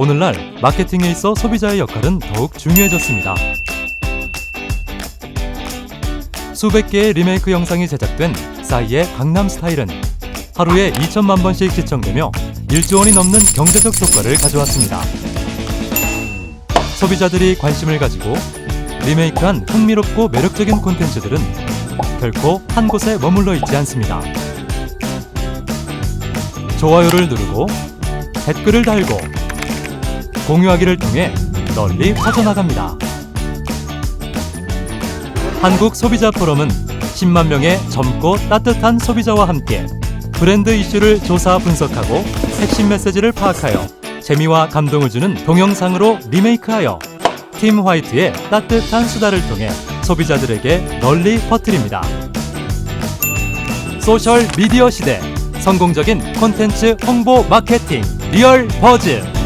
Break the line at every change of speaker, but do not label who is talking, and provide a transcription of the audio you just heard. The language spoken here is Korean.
오늘날 마케팅에 있어 소비자의 역할은 더욱 중요해졌습니다. 수백 개의 리메이크 영상이 제작된 싸이의 강남 스타일은 하루에 2천만 번씩 시청되며 1조 원이 넘는 경제적 효과를 가져왔습니다. 소비자들이 관심을 가지고 리메이크한 흥미롭고 매력적인 콘텐츠들은 결코 한 곳에 머물러 있지 않습니다. 좋아요를 누르고 댓글을 달고 공유하기를 통해 널리 퍼져나갑니다. 한국 소비자 포럼은 10만 명의 젊고 따뜻한 소비자와 함께 브랜드 이슈를 조사 분석하고 핵심 메시지를 파악하여 재미와 감동을 주는 동영상으로 리메이크하여 팀 화이트의 따뜻한 수다를 통해 소비자들에게 널리 퍼뜨립니다. 소셜 미디어 시대 성공적인 콘텐츠 홍보 마케팅 리얼 버즈